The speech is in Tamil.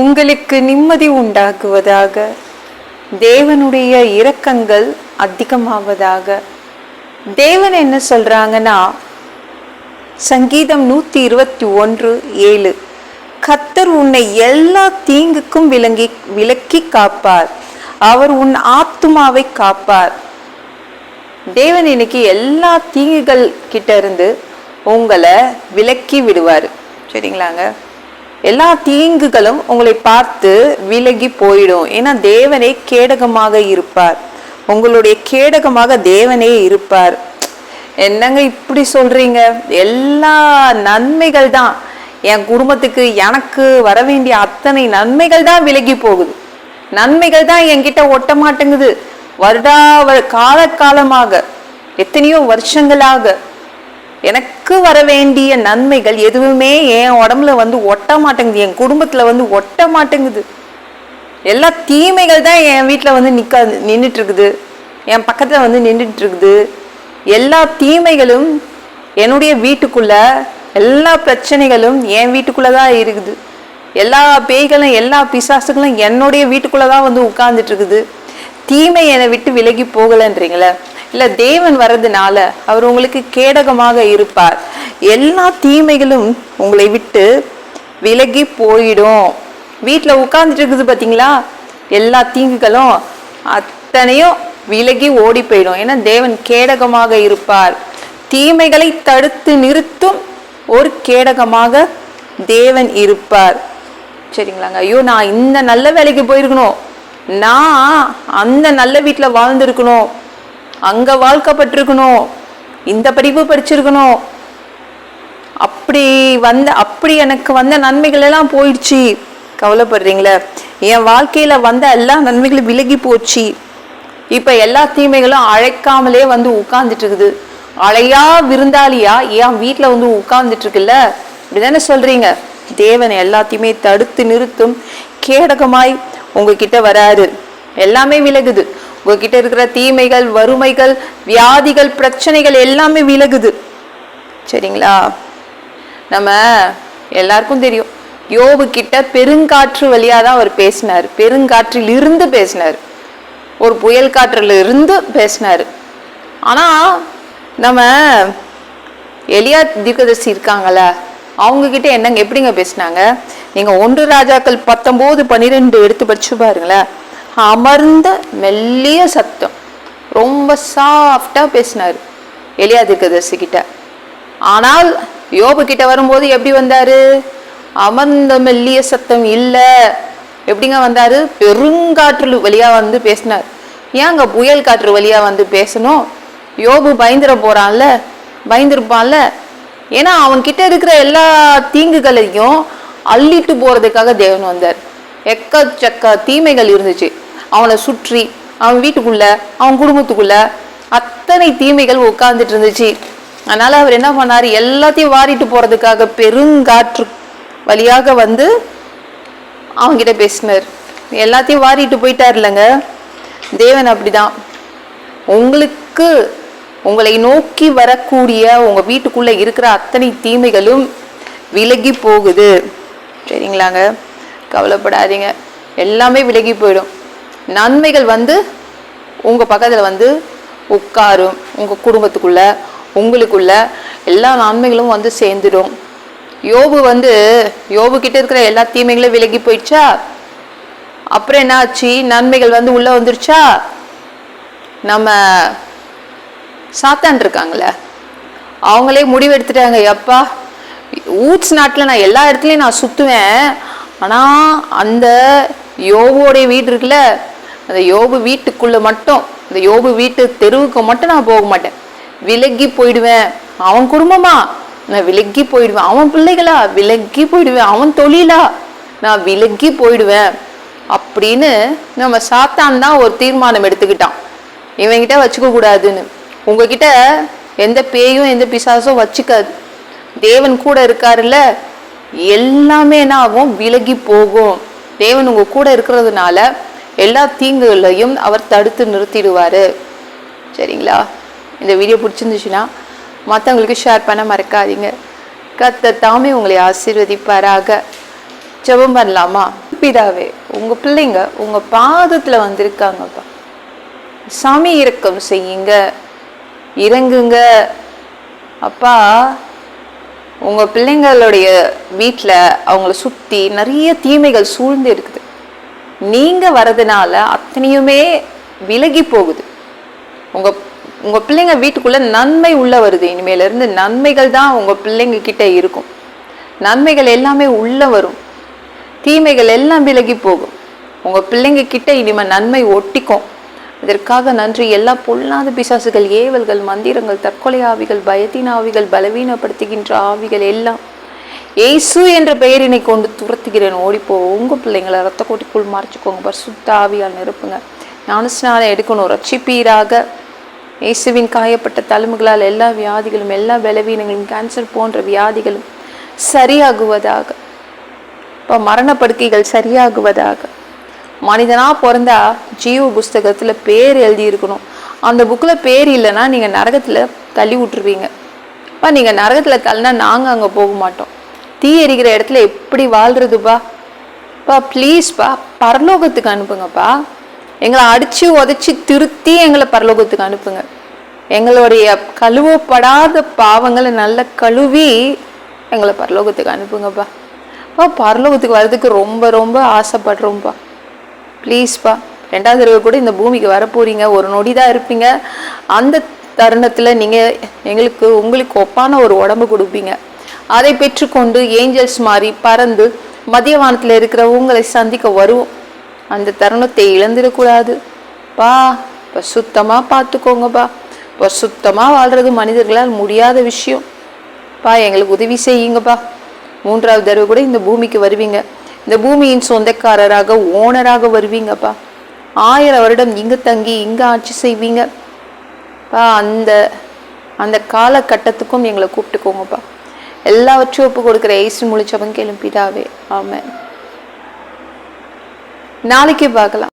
உங்களுக்கு நிம்மதி உண்டாக்குவதாக. தேவனுடைய இரக்கங்கள் அதிகமாவதாக. தேவன் என்ன சொல்றாங்கன்னா சங்கீதம் நூத்தி இருபத்தி ஒன்று ஏழு. கத்தர் உன்னை எல்லா தீங்குக்கும் விளங்கி விலக்கி காப்பார். அவர் உன் ஆத்துமாவை காப்பார். தேவன் இன்னைக்கு எல்லா தீங்குகள் கிட்ட இருந்து உங்களை விலக்கி விடுவார். சரிங்களாங்க? எல்லா தீங்குகளும் உங்களை பார்த்து விலகி போயிடும். ஏன்னா தேவனே கேடகமாக இருப்பார். உங்களுடைய கேடகமாக தேவனே இருப்பார். என்னங்க இப்படி சொல்றீங்க? எல்லா நன்மைகள் தான். என் குடும்பத்துக்கு எனக்கு வர வேண்டிய அத்தனை நன்மைகள் தான் விலகி போகுது. நன்மைகள் தான் என்கிட்ட ஒட்ட மாட்டேங்குது வருடா வ- காலகாலமாக எத்தனையோ வருஷங்களாக எனக்கு வர வேண்டிய நன்மைகள் எதுவுமே என் உடம்புல வந்து ஒட்ட மாட்டேங்குது. என் குடும்பத்தில் வந்து ஒட்ட மாட்டேங்குது. எல்லா தீமைகள் தான் என் வீட்டில் வந்து நிற்க நின்றுட்டு இருக்குது என் பக்கத்தில் வந்து நின்றுட்டு இருக்குது எல்லா தீமைகளும் என்னுடைய வீட்டுக்குள்ள எல்லா பிரச்சனைகளும் என் வீட்டுக்குள்ள தான் இருக்குது. எல்லா பேய்களும் எல்லா பிசாசுகளும் என்னுடைய வீட்டுக்குள்ளே தான் வந்து உட்கார்ந்துட்டு இருக்குது தீமை என்னை விட்டு விலகி போகலைன்றீங்களே? இல்லை தேவன் வர்றதுனால அவர் உங்களுக்கு கேடகமாக இருப்பார். எல்லா தீமைகளும் உங்களை விட்டு விலகி போயிடும். வீட்டில் உட்கார்ந்துட்டு இருக்குது பார்த்தீங்களா எல்லா தீங்குகளும் அத்தனையும் விலகி ஓடி போயிடும். ஏன்னா தேவன் கேடகமாக இருப்பார். தீமைகளை தடுத்து நிறுத்தும் ஒரு கேடகமாக தேவன் இருப்பார். சரிங்களாங்க. ஐயோ நான் இந்த நல்ல வேலைக்கு போயிருக்கணும். நான் அந்த நல்ல வீட்டில் வாழ்ந்திருக்கணும். அங்கே வாழ்க்கப்பட்டிருக்கணும் இந்த படிப்பு படிச்சிருக்கணும். அப்படி வந்த அப்படி எனக்கு வந்த நன்மைகள் எல்லாம் போயிடுச்சு. கவலைப்படுறீங்களே? என் வாழ்க்கையில வந்த எல்லா நன்மைகளும் விலகி போச்சு. இப்ப எல்லா தீமைகளும் அழைக்காமலே வந்து உட்கார்ந்துட்டு இருக்குது அழையா விருந்தாளியா என் வீட்டுல வந்து உட்கார்ந்துட்டு இருக்குல்ல இப்படிதானே சொல்றீங்க? தேவன் எல்லாத்தையுமே தடுத்து நிறுத்தும் கேடகமாய் உங்ககிட்ட வராரு. எல்லாமே விலகுது. உங்ககிட்ட இருக்கிற தீமைகள் வறுமைகள் வியாதிகள் பிரச்சனைகள் எல்லாமே விலகுது. சரிங்களா? நம்ம எல்லாருக்கும் தெரியும். யோபு கிட்ட பெருங்காற்று வழியா தான் அவர் பேசினார். பெருங்காற்றில் இருந்து பேசினார். ஒரு புயல் காற்றுல இருந்து பேசினார். ஆனா நம்ம எளியா தீர்க்கதர்சி இருக்காங்கள அவங்க கிட்ட என்னங்க எப்படிங்க பேசினாங்க? நீங்க ஒன்று ராஜாக்கள் பத்தொன்பது பன்னிரெண்டு எடுத்து படிச்சு பாருங்களேன். அமர்ந்த மெல்லிய சத்தம். ரொம்ப சாஃப்டாக பேசினார் எளியா தீர்க்கதரிசி கிட்ட. ஆனால் யோபு கிட்ட வரும்போது எப்படி வந்தார்? அமர்ந்த மெல்லிய சத்தம் இல்லை. எப்படிங்க வந்தார்? பெருங்காற்று வழியாக வந்து பேசினார். ஏங்க புயல் காற்று வழியாக வந்து பேசணும்? யோபு பயந்துட போகிறான்ல பயந்துருப்பான்ல. ஏன்னா அவன்கிட்ட இருக்கிற எல்லா தீங்குகளையும் அள்ளிட்டு போகிறதுக்காக தேவன் வந்தார். எக்கச்சக்க தீமைகள் இருந்துச்சு. அவனை சுற்றி அவன் வீட்டுக்குள்ள அவன் குடும்பத்துக்குள்ள அத்தனை தீமைகள் உட்கார்ந்துட்டு இருந்துச்சு அதனால அவர் என்ன பண்ணார்? எல்லாத்தையும் வாரிட்டு போறதுக்காக பெருங்காற்று வழியாக வந்து அவன்கிட்ட பேசினார். எல்லாத்தையும் வாரிட்டு போயிட்டார் இல்லைங்க? தேவன் அப்படிதான். உங்களுக்கு உங்களை நோக்கி வரக்கூடிய உங்கள் வீட்டுக்குள்ளே இருக்கிற அத்தனை தீமைகளும் விலகி போகுது. சரிங்களாங்க? கவலைப்படாதீங்க. எல்லாமே விலகி போயிடும். நன்மைகள் வந்து உங்கள் பக்கத்தில் வந்து உட்காரும். உங்கள் குடும்பத்துக்குள்ள உங்களுக்குள்ள எல்லா நன்மைகளும் வந்து சேர்ந்துடும் யோபு வந்து யோபு கிட்ட இருக்கிற எல்லா தீமைகளும் விலகி போயிடுச்சா? அப்புறம் என்ன ஆச்சு நன்மைகள் வந்து உள்ளே வந்துருச்சா? நம்ம சாத்தான் இருக்காங்களே அவங்களே முடிவெடுத்துட்டாங்க. எப்பா ஊட்ஸ் நாட்டில் நான் எல்லா இடத்துலையும் நான் சுற்றுவேன் ஆனால் அந்த யோகோடைய வீடு இருக்குல்ல அந்த யோபு வீட்டுக்குள்ளே மட்டும் அந்த யோபு வீட்டு தெருவுக்கு மட்டும் நான் போக மாட்டேன். விலகி போயிடுவேன். அவன் குடும்பமா? நான் விலகி போயிடுவேன். அவன் பிள்ளைகளா? விலகி போயிடுவேன். அவன் தொழிலா? நான் விலகி போயிடுவேன். அப்படின்னு நம்ம சாத்தான் தான் ஒரு தீர்மானம் எடுத்துக்கிட்டான். இவங்கிட்ட வச்சுக்க கூடாதுன்னு. உங்ககிட்ட எந்த பேயும் எந்த பிசாசும் வச்சுக்காது. தேவன் கூட இருக்காருல்ல. எல்லாமே என்ன ஆகும் விலகி போகும். தேவன் உங்க கூட இருக்கிறதுனால எல்லா தீங்குகளையும் அவர் தடுத்து நிறுத்திடுவார். சரிங்களா? இந்த வீடியோ பிடிச்சிருந்துச்சுன்னா மற்றவங்களுக்கு ஷேர் பண்ண மறக்காதீங்க. கத்த தாமே உங்களை ஆசீர்வதிப்பாராக. ஜெபம் பண்ணலாமா? பிதாவே உங்கள் பிள்ளைங்க உங்கள் பாதத்தில் வந்திருக்காங்கப்பா. சாமி இறக்கம் செய்யுங்க. இறங்குங்க. அப்பா உங்கள் பிள்ளைங்களுடைய வீட்டில் அவங்கள சுற்றி நிறைய தீமைகள் சூழ்ந்து இருக்குது. நீங்கள் வரதுனால அத்தனையுமே விலகி போகுது. உங்கள் உங்கள் பிள்ளைங்க வீட்டுக்குள்ளே நன்மை உள்ள வருது. இனிமேலேருந்து நன்மைகள் தான் உங்கள் பிள்ளைங்க கிட்டே இருக்கும். நன்மைகள் எல்லாமே உள்ள வரும். தீமைகள் எல்லாம் விலகி போகும். உங்கள் பிள்ளைங்க கிட்ட இனிமே நன்மை ஒட்டிக்கும். இதற்காக நன்றி. எல்லா பொல்லாத பிசாசுகள் ஏவல்கள் மந்திரங்கள் தற்கொலை ஆவிகள் பயத்தின் ஆவிகள் பலவீனப்படுத்துகின்ற ஆவிகள் எல்லாம். இயேசு என்ற பெயரினை கொண்டு துரத்துகிறேன். ஓடிப்போ உங்கள் பிள்ளைங்களை ரத்த கோட்டிக்குள் மறைச்சிக்கோங்க. பர்சுத்தாவியால் நிரப்புங்க. ஞானஸ்நானம் எடுக்கணும். ரட்சிப்பீராக இயேசுவின் காயப்பட்ட தழும்புகளால் எல்லா வியாதிகளும் எல்லா பலவீனங்களும் கேன்சர் போன்ற வியாதிகளும் சரியாகுவதாக. இப்போ மரணப்படுக்கைகள் சரியாகுவதாக. மனிதனாக பிறந்தா ஜீவ புஸ்தகத்தில் பேர் எழுதியிருக்கணும். அந்த புக்கில் பேர் இல்லைன்னா நீங்கள் நரகத்தில் தள்ளி விட்டுருவீங்க. இப்போ நீங்கள் நரகத்தில் தள்ளினா நாங்கள் அங்கே போக மாட்டோம். தீ எரிக்கிற இடத்துல எப்படி வாழ்றதுப்பா? பா ப்ளீஸ்ப்பா பரலோகத்துக்கு அனுப்புங்கப்பா. எங்களை அடித்து உதைச்சி திருத்தி எங்களை பரலோகத்துக்கு அனுப்புங்க. எங்களுடைய கழுவப்படாத பாவங்களை நல்லா கழுவி எங்களை பரலோகத்துக்கு அனுப்புங்கப்பா. அப்பா பரலோகத்துக்கு வர்றதுக்கு ரொம்ப ரொம்ப ஆசைப்படுறோம்ப்பா ப்ளீஸ்ப்பா ரெண்டாவது தடவை கூட இந்த பூமிக்கு வரப்போறீங்க ஒரு நொடி தான் இருப்பீங்க. அந்த தருணத்தில் நீங்கள் எங்களுக்கு உங்களுக்கு ஒப்பான ஒரு உடம்பு கொடுப்பீங்க. அதை பெற்றுக்கொண்டு ஏஞ்சல்ஸ் மாதிரி பறந்து மதிய வானத்தில் இருக்கிற உங்களை சந்திக்க வருவோம். அந்த தருணத்தை இழந்துடக்கூடாது. பா இப்போ சுத்தமாக பார்த்துக்கோங்கப்பா. இப்போ சுத்தமாக வாழ்கிறது மனிதர்களால் முடியாத விஷயம். பா எங்களுக்கு உதவி செய்யுங்கப்பா. மூன்றாவது தடவை கூட இந்த பூமிக்கு வருவீங்க. இந்த பூமியின் சொந்தக்காரராக ஓனராக வருவீங்கப்பா. ஆயிரம் வருடம் இங்கே தங்கி இங்கே ஆட்சி செய்வீங்க. பா அந்த அந்த காலகட்டத்துக்கும் எங்களை கூப்பிட்டுக்கோங்கப்பா. எல்லாவற்றையும் ஒப்பு கொடுக்குற ஏசு முழிச்சவன் கேளும் பிதாவே. ஆமென். நாளைக்கு பார்க்கலாம்.